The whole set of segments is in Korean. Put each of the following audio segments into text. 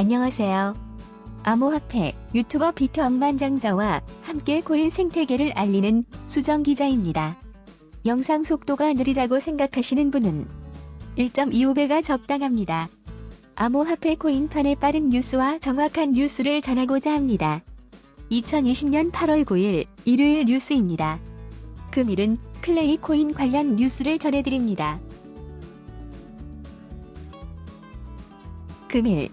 안녕하세요. 암호화폐 유튜버 비트 억만장자와 함께 코인 생태계를 알리는 수정 기자입니다. 영상 속도가 느리다고 생각하시는 분은 1.25배가 적당합니다. 암호화폐 코인판의 빠른 뉴스와 정확한 뉴스를 전하고자 합니다. 2020년 8월 9일 일요일 뉴스입니다. 금일은 클레이 코인 관련 뉴스를 전해드립니다. 금일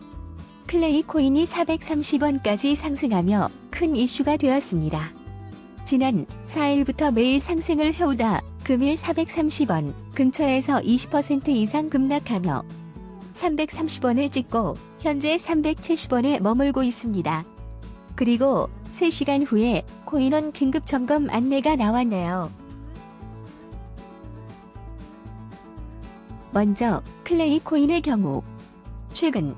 클레이 코인이 430원까지 상승하며 큰 이슈가 되었습니다. 지난 4일부터 매일 상승을 해오다 금일 430원 근처에서 20% 이상 급락하며 330원을 찍고 현재 370원에 머물고 있습니다. 그리고 3시간 후에 코인원 긴급 점검 안내가 나왔네요. 먼저 클레이 코인의 경우 최근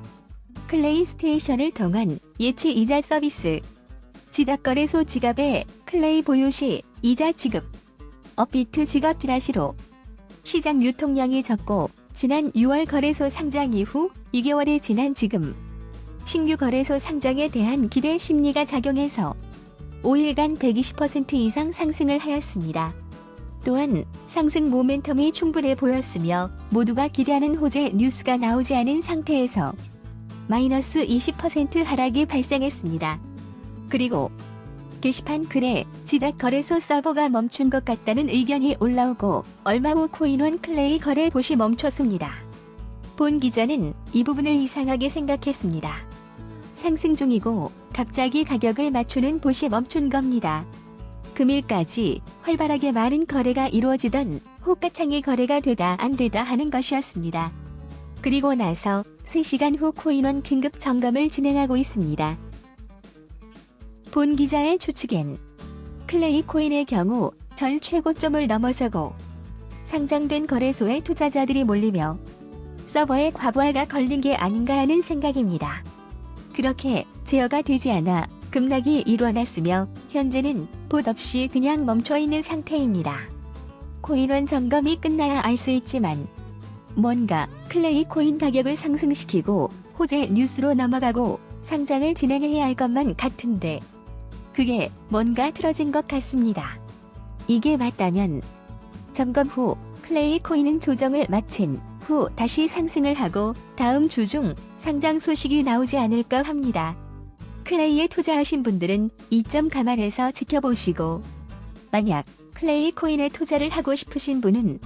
클레이 스테이션을 통한 예치 이자 서비스. 지닥거래소 지갑에 클레이 보유 시 이자 지급. 업비트 지갑 지라시로. 시장 유통량이 적고 지난 6월 거래소 상장 이후 2개월이 지난 지금. 신규 거래소 상장에 대한 기대 심리가 작용해서 5일간 120% 이상 상승을 하였습니다. 또한 상승 모멘텀이 충분해 보였으며 모두가 기대하는 호재 뉴스가 나오지 않은 상태에서 마이너스 20% 하락이 발생했습니다. 그리고 게시판 글에 지닥 거래소 서버가 멈춘 것 같다는 의견이 올라오고 얼마 후 코인원 클레이 거래 봇이 멈췄습니다. 본 기자는 이 부분을 이상하게 생각했습니다. 상승 중이고 갑자기 가격을 맞추는 봇이 멈춘 겁니다. 금일까지 활발하게 많은 거래가 이루어지던 호가창이 거래가 되다 안 되다 하는 것이었습니다. 그리고 나서 3시간 후 코인원 긴급 점검을 진행하고 있습니다. 본 기자의 추측엔 클레이 코인의 경우 전 최고점을 넘어서고 상장된 거래소에 투자자들이 몰리며 서버에 과부하가 걸린 게 아닌가 하는 생각입니다. 그렇게 제어가 되지 않아 급락이 일어났으며 현재는 봇 없이 그냥 멈춰 있는 상태입니다. 코인원 점검이 끝나야 알 수 있지만 뭔가 클레이 코인 가격을 상승시키고 호재 뉴스로 넘어가고 상장을 진행해야 할 것만 같은데 그게 뭔가 틀어진 것 같습니다. 이게 맞다면 점검 후 클레이 코인은 조정을 마친 후 다시 상승을 하고 다음 주 중 상장 소식이 나오지 않을까 합니다. 클레이에 투자하신 분들은 이 점 감안해서 지켜보시고 만약 클레이 코인에 투자를 하고 싶으신 분은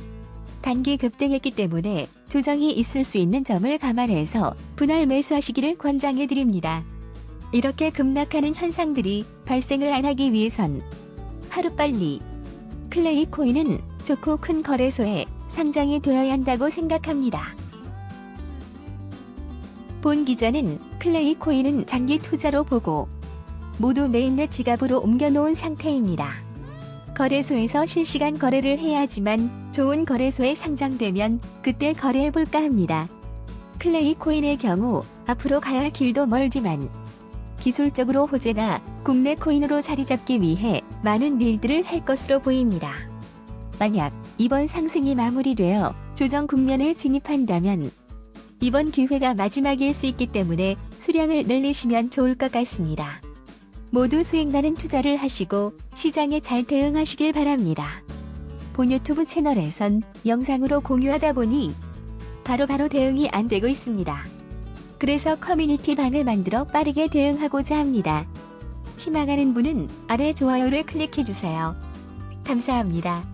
단기 급등했기 때문에 조정이 있을 수 있는 점을 감안해서 분할 매수하시기를 권장해 드립니다. 이렇게 급락하는 현상들이 발생을 안 하기 위해선 하루빨리 클레이 코인은 좋고 큰 거래소에 상장이 되어야 한다고 생각합니다. 본 기자는 클레이 코인은 장기 투자로 보고 모두 메인넷 지갑으로 옮겨놓은 상태입니다. 거래소에서 실시간 거래를 해야 하지만 좋은 거래소에 상장되면 그때 거래해볼까 합니다. 클레이 코인의 경우 앞으로 가야 할 길도 멀지만 기술적으로 호재나 국내 코인으로 자리 잡기 위해 많은 일들을 할 것으로 보입니다. 만약 이번 상승이 마무리되어 조정 국면에 진입한다면 이번 기회가 마지막일 수 있기 때문에 수량을 늘리시면 좋을 것 같습니다. 모두 수익나는 투자를 하시고 시장에 잘 대응하시길 바랍니다. 본 유튜브 채널에선 영상으로 공유하다 보니 바로 바로 대응이 안 되고 있습니다. 그래서 커뮤니티 방을 만들어 빠르게 대응하고자 합니다. 희망하는 분은 아래 좋아요를 클릭해주세요. 감사합니다.